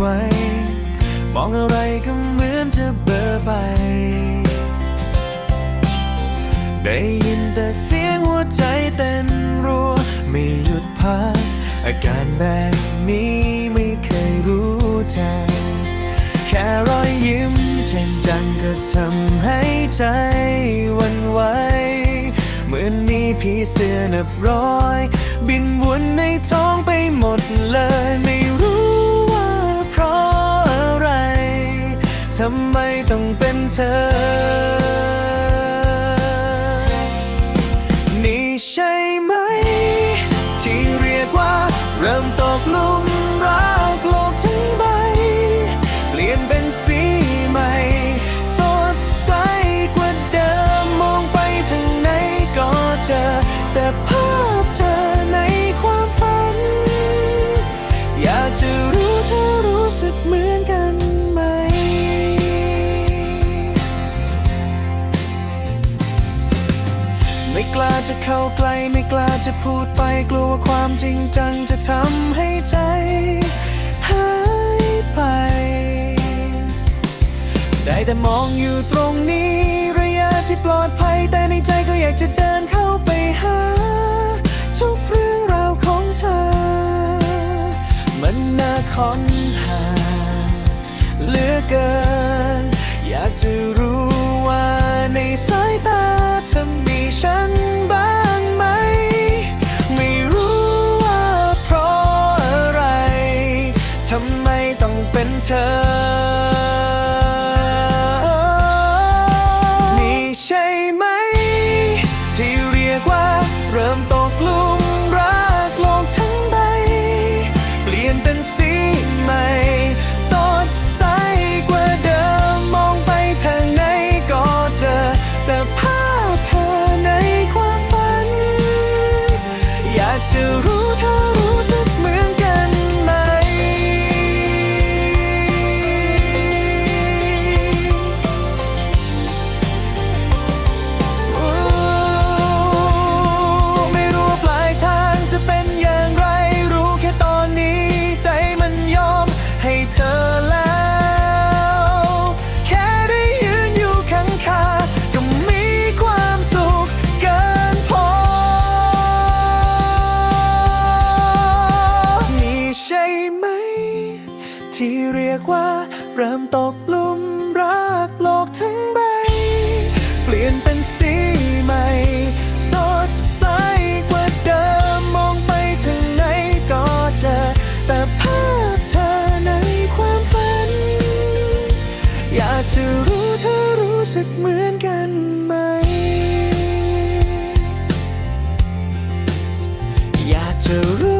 ไหวมองอะไรก็เหมือนจะเบลอไป ได้ยินแต่เสียงหัวใจเต้นรัว ไม่หยุดพัก อาการแบบนี้ไม่เคยรู้จักแค่รอยยิ้มแจ่มจันก็ทำให้ใจวันไหวเหมือนมีผีเสื้อนับร้อย บินวนในท้องไปหมดเลยไม่ ทำไมต้องเป็นเธอ นี่ใช่ไหม ที่เรียกว่าเริ่มต้น จะพูดไปกลัวว่าความจริงจังจะทำให้ใจหายไป ได้แต่มองอยู่ตรงนี้ ระยะที่ปลอดภัย แต่ในใจก็อยากจะเดินเข้าไปหา ทุกเรื่องราวของเธอ มันน่าค้นหาเหลือเกิน อยากจะรู้ว่าในสายตาเธอมีฉัน เธอ เธอรู้สึกเหมือนกันไหม อยากจะรู้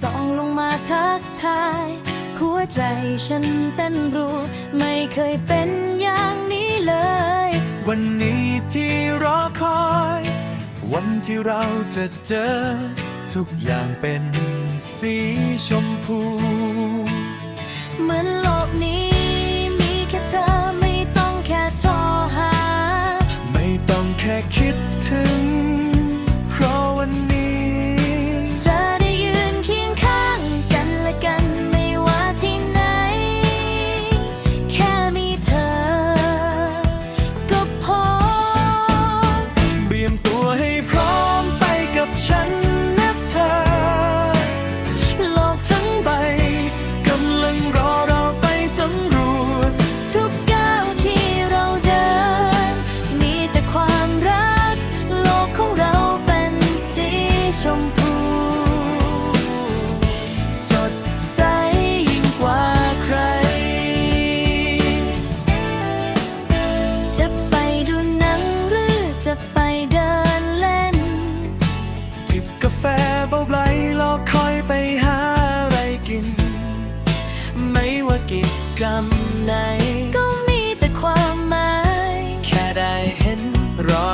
ส่องลงมาทักทาย หัวใจฉันเต้นรัวไม่เคยเป็นอย่างนี้เลย วันนี้ที่รอคอย วันที่เราจะเจอ ทุกอย่างเป็นสีชมพู เหมือน Ra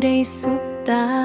de escutar.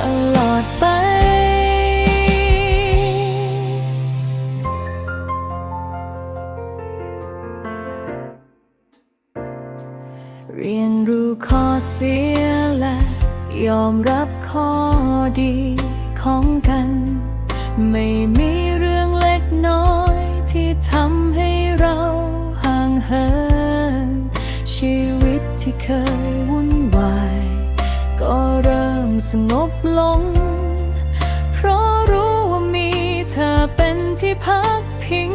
Don't ที่พักพิง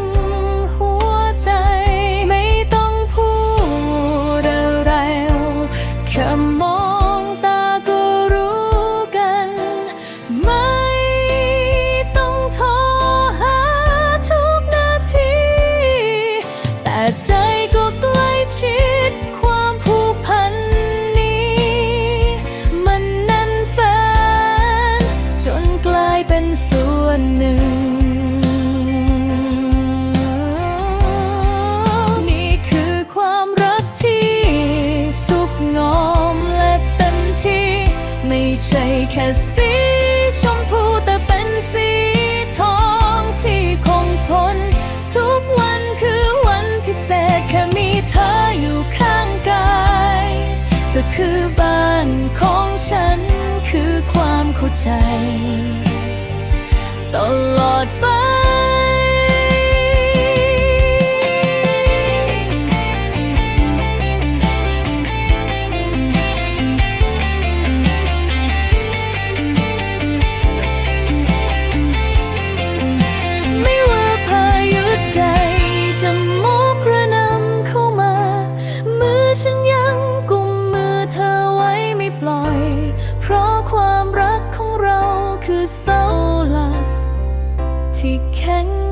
can't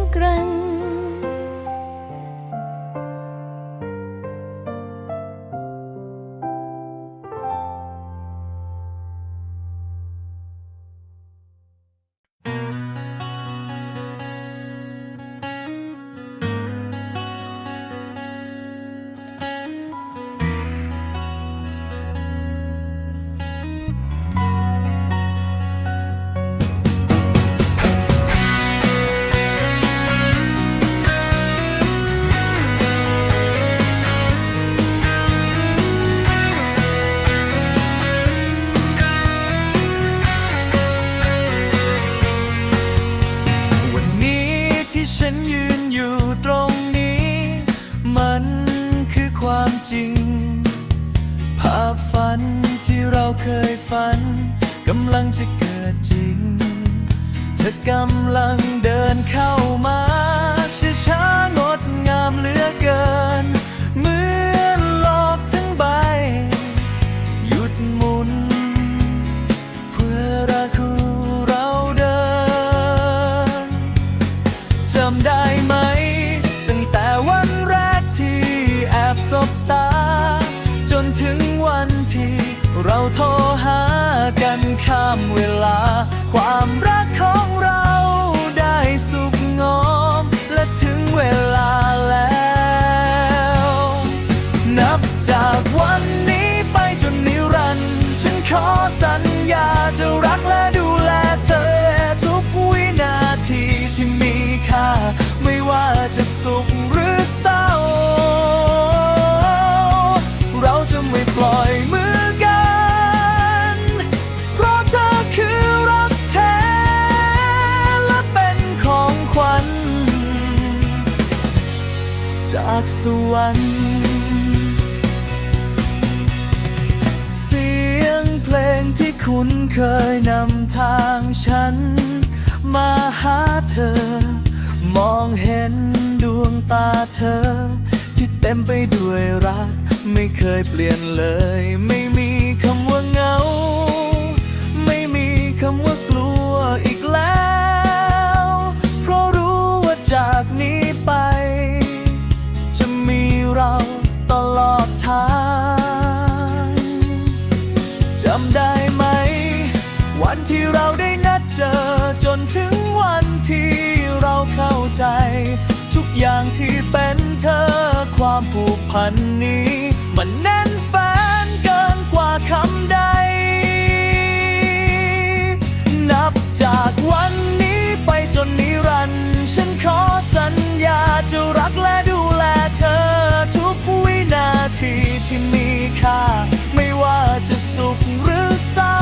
ที่ฉันยืนอยู่ตรงนี้ มันคือความจริง ภาพฝันที่เราเคยฝันกำลังจะเกิดจริง เธอกำลังเดินเข้ามาช้าช้างดงามเหลือเกิน เหมือนโลกทั้งใบ ถึงวันที่เราโทรหากันข้ามเวลา ความรักของเราได้สุกงอม และถึงเวลาแล้ว นับจากวันนี้ไปจนนิรันดร์ฉันขอสัญญาจะรักและดูแลเธอทุกวินาทีที่มีค่า ไม่ว่าจะสุข จากสวรรค์เสียงเพลงที่คุ้นเคยนำทางฉัน มาหาเธอ มองเห็นดวงตาเธอ ที่เต็มไปด้วยรัก ไม่เคยเปลี่ยนเลย ไม่มีคำว่าเหงา ไม่มีคำว่ากลัวอีกแล้ว เพราะรู้ว่าจากนี้ เราตลอดทางจำได้ไหม วันที่เราได้นัดเจอจนถึงวันที่เราเข้าใจ ทุกอย่างที่เป็นเธอความผูกพันนี้ มันแน่นแฟนเกินกว่าคำใด นับจากวันนี้ไปจนนิรันดร์ฉันขอสัญญาจะรักและดู ที่มีค่า ไม่ว่าจะสุขหรือเศร้า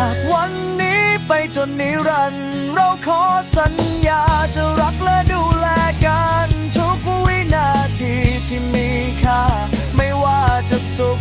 จากวันนี้ไปจนนิรันดร์เราขอสัญญาจะรักและดูแลกันทุกวินาทีที่มีค่า ไม่ว่าจะสุข